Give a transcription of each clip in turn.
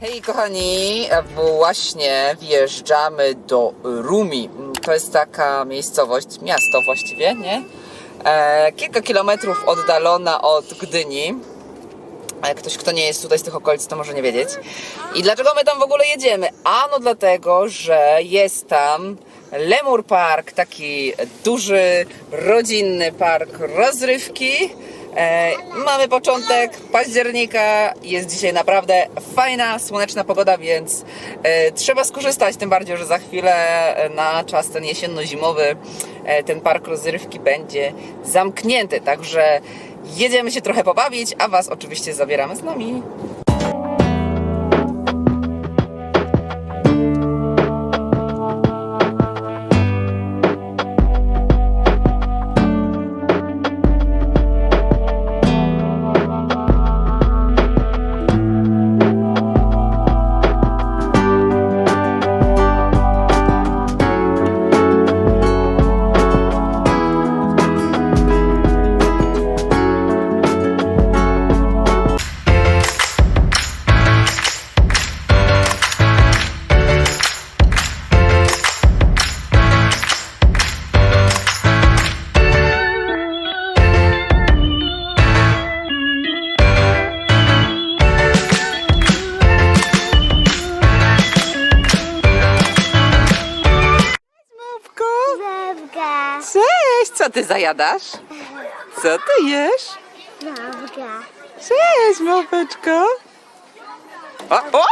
Hej kochani, właśnie wjeżdżamy do Rumi. To jest taka miejscowość, miasto właściwie, nie? E, kilka kilometrów oddalona od Gdyni. A ktoś, kto nie jest tutaj z tych okolic, to może nie wiedzieć. I dlaczego my tam w ogóle jedziemy? Ano dlatego, że jest tam Lemur Park, taki duży, rodzinny park rozrywki. E, mamy początek października, jest dzisiaj naprawdę fajna, słoneczna pogoda, więc e, trzeba skorzystać, tym bardziej, że za chwilę e, na czas ten jesienno-zimowy e, ten park rozrywki będzie zamknięty, także jedziemy się trochę pobawić, a Was oczywiście zabieramy z nami. Zajadasz? Co Ty jesz? babka. Cześć, małpeczko. O, o!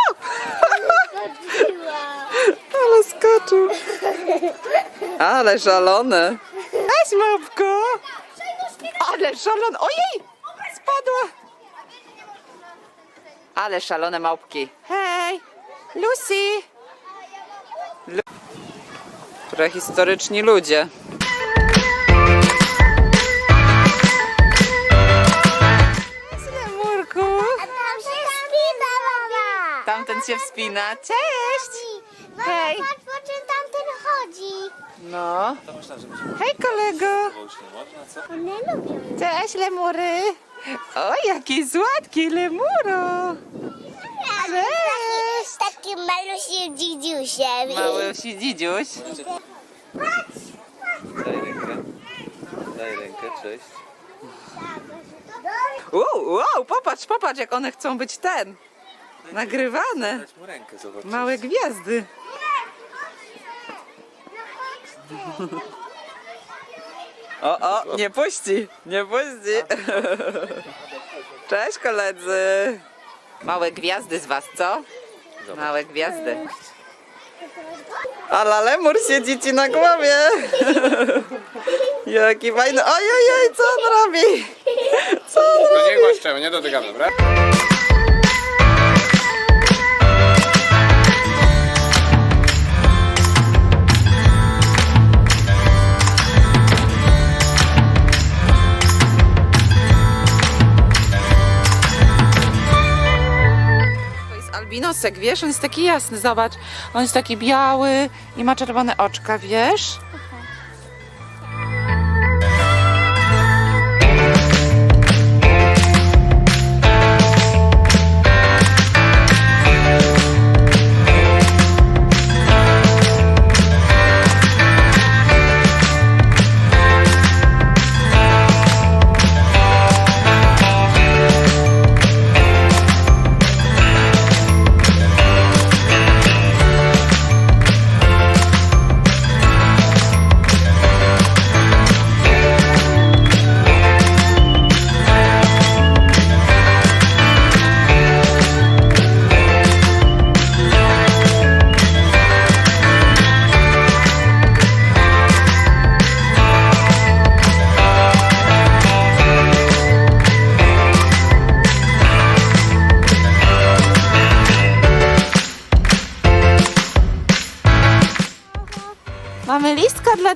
Ale skoczył. Ale szalone. Cześć, małpko. Ale szalone. Ojej! Spadła. Ale szalone małpki. Hej! Lucy! Lu- Prehistoryczni ludzie. Tamten się wspina. Cześć! Mama, Hej. patrz, po czym tamten chodzi. No. Hej kolego. One lubią. Cześć lemury. O, jaki słodki lemuro. Cześć. Takim malusiem dzidziusiem. Mały dzidziuś. Daj rękę. Daj rękę, cześć. Wow, wow, popatrz, popatrz jak one chcą być ten. Nagrywane. Dać mu rękę, zobacz. Małe gwiazdy. O, o, nie puści, nie puści. Cześć koledzy. Małe gwiazdy z was, co? Małe gwiazdy. Ale lemur siedzi ci na głowie. Jaki fajny. Ojej, co on robi? Co on robi? To nie głaszczemy, nie dotykamy, dobra? Albinosek, wiesz? On jest taki jasny, zobacz. On jest taki biały i ma czerwone oczka, wiesz?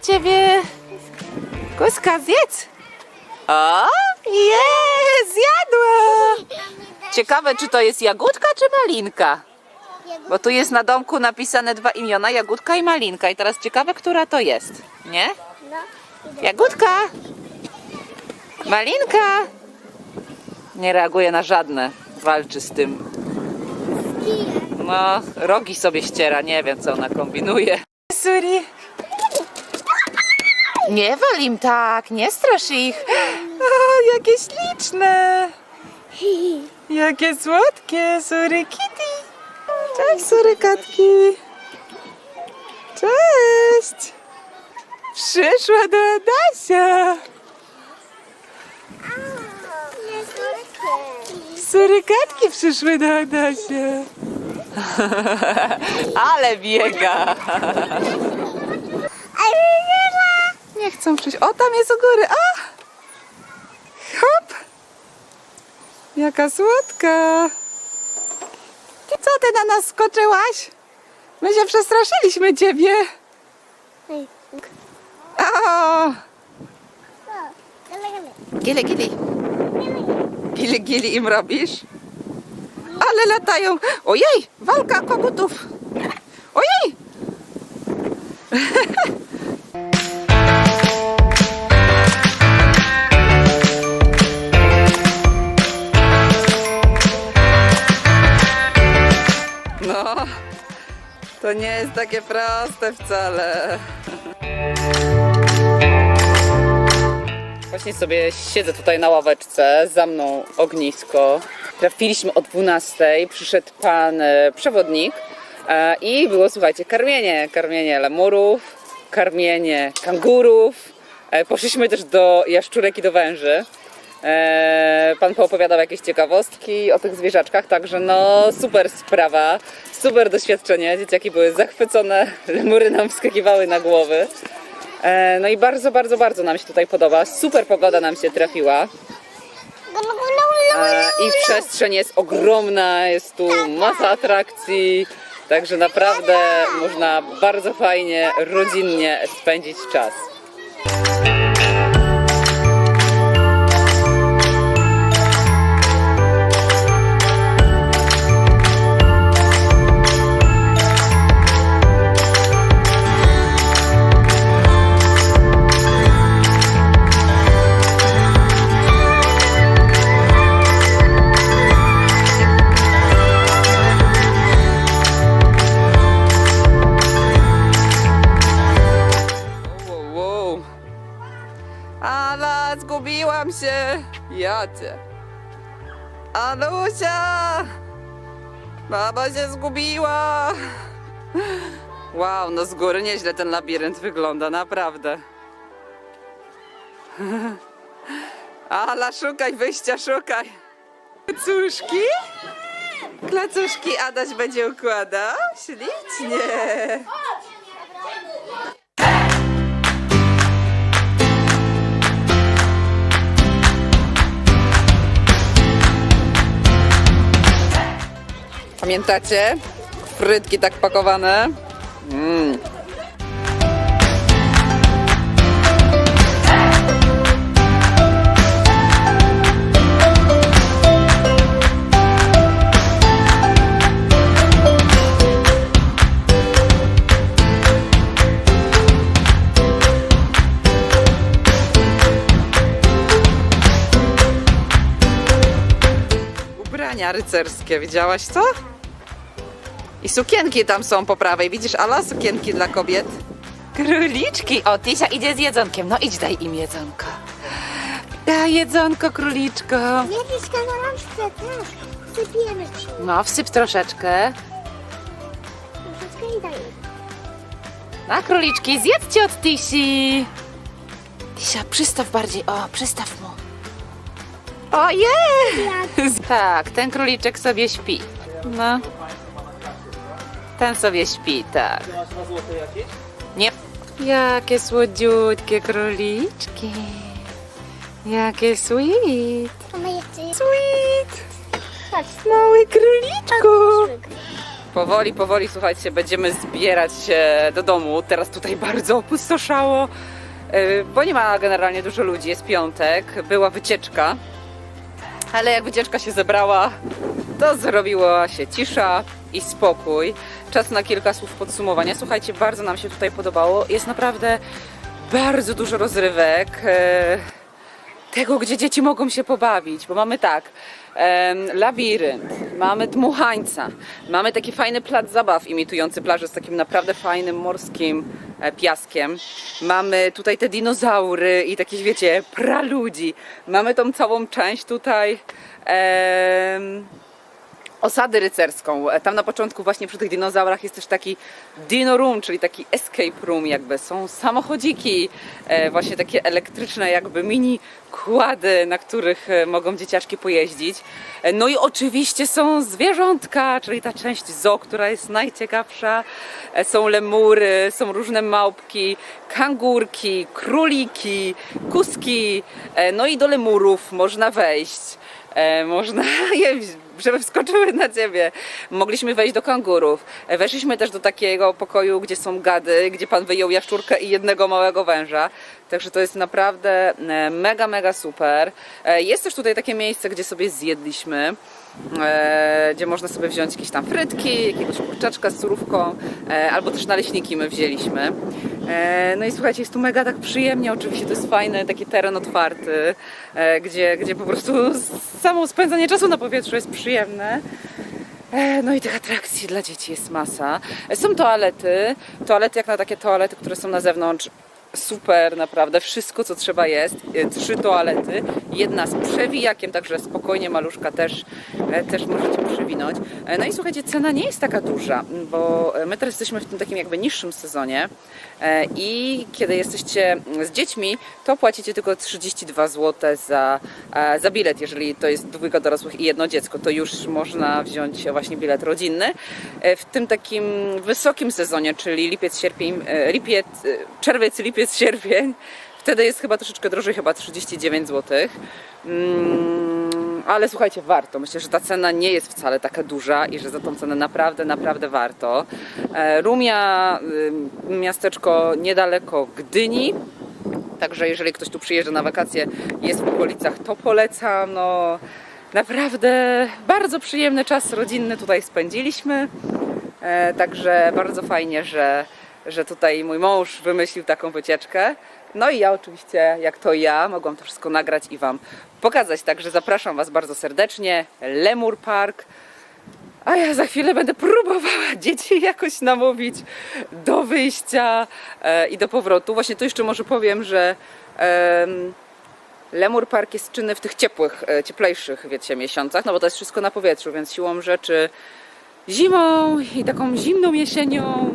Ciebie. Kuska, zjedz. O, jest, zjadła. Ciekawe, czy to jest jagódka, czy malinka? Bo tu jest na domku napisane dwa imiona, jagódka i malinka. I teraz ciekawe, która to jest, nie? Jagódka. Malinka. Nie reaguje na żadne. Walczy z tym. No, rogi sobie ściera, nie wiem co ona kombinuje. Suri. Nie wal im tak, nie strasz ich. O, jakie śliczne. Jakie słodkie, Sury Kitty. Cześć, surykatki. Cześć. Przyszła do Adasia. Surykatki przyszły do Adasia. Ale biega. Chcą przyjść. O, tam jest u góry. A! Hop! Jaka słodka. Co ty na nas skoczyłaś? My się przestraszyliśmy ciebie. O! Gili, gili. Gili, gili im robisz? Ale latają. Ojej, walka kogutów. Ojej! to nie jest takie proste wcale. Właśnie sobie siedzę tutaj na ławeczce, za mną ognisko. Trafiliśmy o 12, przyszedł pan e, przewodnik e, i było, słuchajcie, karmienie, karmienie lemurów, karmienie kangurów. E, poszliśmy też do jaszczurek i do węży. E, pan poopowiadał jakieś ciekawostki o tych zwierzaczkach, także no super sprawa, super doświadczenie. Dzieciaki były zachwycone, lemury nam wskakiwały na głowy. E, No i bardzo, bardzo, bardzo nam się tutaj podoba. Super pogoda nam się trafiła. Gulu, gulu, E, I przestrzeń jest ogromna, jest tu masa atrakcji. Także naprawdę można bardzo fajnie, rodzinnie spędzić czas. Jadzie. Alusia! Baba się zgubiła. Wow, no z góry nieźle ten labirynt wygląda, naprawdę. Ala, szukaj wyjścia, szukaj. Klacuszki? Klacuszki Adaś będzie układał? Ślicznie. Pamiętacie? Frytki tak pakowane. Mm. Rycerskie, widziałaś to? I sukienki tam są po prawej. Widzisz, Ala? Sukienki dla kobiet. Króliczki! O, Tysia idzie z jedzonkiem. No idź, daj im jedzonko. Daj jedzonko, króliczko. Jedlisz na rączce, tak. Sypiemy ci. No, wsyp troszeczkę. Troszeczkę i daj. Na króliczki, zjedzcie od Tysi. Tysia, przystaw bardziej. O, przystaw mu. Ojej! Tak, ten króliczek sobie śpi. No. Ten sobie śpi, tak. Nie. Jakie słodziutkie króliczki. Jakie sweet. Jeszcze. Sweet. Patrz. Mały króliczku. Patrz. Powoli, powoli, słuchajcie, będziemy zbierać się do domu. Teraz tutaj bardzo opustoszało, yy, bo nie ma generalnie dużo ludzi. Jest piątek, była wycieczka, ale jak wycieczka się zebrała, to zrobiła się cisza i spokój. Czas na kilka słów podsumowania. Słuchajcie, bardzo nam się tutaj podobało. Jest naprawdę bardzo dużo rozrywek. yy, tego, gdzie dzieci mogą się pobawić, bo mamy tak, labirynt, mamy dmuchańca, mamy taki fajny plac zabaw imitujący plażę z takim naprawdę fajnym morskim e, piaskiem, mamy tutaj te dinozaury i takich, wiecie, praludzi, mamy tą całą część tutaj osadę rycerską. Tam na początku właśnie przy tych dinozaurach jest też taki dino room, czyli taki escape room jakby. Są samochodziki, e, właśnie takie elektryczne jakby mini kłady, na których e, mogą dzieciaczki pojeździć. E, No i oczywiście są zwierzątka, czyli ta część zoo, która jest najciekawsza. Są lemury, są różne małpki, kangurki, króliki, kuski. No i do lemurów można wejść. Można je, żeby wskoczyły na ciebie. Mogliśmy wejść do kangurów. Weszliśmy też do takiego pokoju, gdzie są gady, gdzie pan wyjął jaszczurkę i jednego małego węża. Także to jest naprawdę e, mega, mega super. E, Jest też tutaj takie miejsce, gdzie sobie zjedliśmy. E, gdzie można sobie wziąć jakieś tam frytki, jakiegoś kurczaczka z surówką, e, albo też naleśniki my wzięliśmy. E, no i słuchajcie, jest tu mega tak przyjemnie, oczywiście to jest fajny taki teren otwarty, gdzie, gdzie po prostu samo spędzanie czasu na powietrzu jest przyjemne. No i tych atrakcji dla dzieci jest masa. Są toalety, toalety jak na takie toalety, które są na zewnątrz. Super, naprawdę, wszystko co trzeba jest. E, Trzy toalety, jedna z przewijakiem, także spokojnie maluszka też, e, też możecie przewinąć. E, No i słuchajcie, cena nie jest taka duża, bo my teraz jesteśmy w tym takim jakby niższym sezonie i kiedy jesteście z dziećmi, to płacicie tylko 32 zł za, za bilet, jeżeli to jest dwójka dorosłych i jedno dziecko, to już można wziąć właśnie bilet rodzinny. W tym takim wysokim sezonie, czyli lipiec, sierpień, lipiec, czerwiec, lipiec, sierpień, wtedy jest chyba troszeczkę drożej, chyba 39 zł. Mm, ale słuchajcie, warto. Myślę, że ta cena nie jest wcale taka duża i że za tą cenę naprawdę, naprawdę warto. E, Rumia, y, miasteczko niedaleko Gdyni. Także jeżeli ktoś tu przyjeżdża na wakacje, jest w okolicach, to polecam. No, naprawdę bardzo przyjemny czas rodzinny tutaj spędziliśmy. E, także bardzo fajnie, że, że tutaj mój mąż wymyślił taką wycieczkę. No i ja oczywiście, jak to ja, mogłam to wszystko nagrać i Wam pokazać. Także zapraszam Was bardzo serdecznie. Lemur Park. A ja za chwilę będę próbowała dzieci jakoś namówić do wyjścia e, i do powrotu. Właśnie to jeszcze może powiem, że em, Lemur Park jest czynny w tych ciepłych, e, cieplejszych, wiecie, miesiącach, no bo to jest wszystko na powietrzu, więc siłą rzeczy zimą i taką zimną jesienią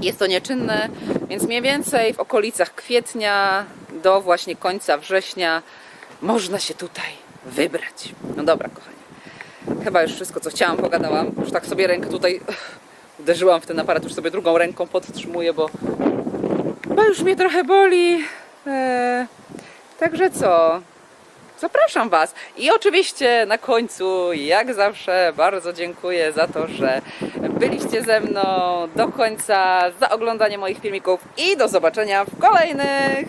jest to nieczynne, więc mniej więcej w okolicach kwietnia do właśnie końca września można się tutaj wybrać. No dobra, kochani. Chyba już wszystko, co chciałam, pogadałam. Już tak sobie rękę tutaj uderzyłam w ten aparat, już sobie drugą ręką podtrzymuję, bo, bo już mnie trochę boli. Eee, także co? Zapraszam Was. I oczywiście na końcu, jak zawsze, bardzo dziękuję za to, że byliście ze mną do końca, za oglądanie moich filmików i do zobaczenia w kolejnych.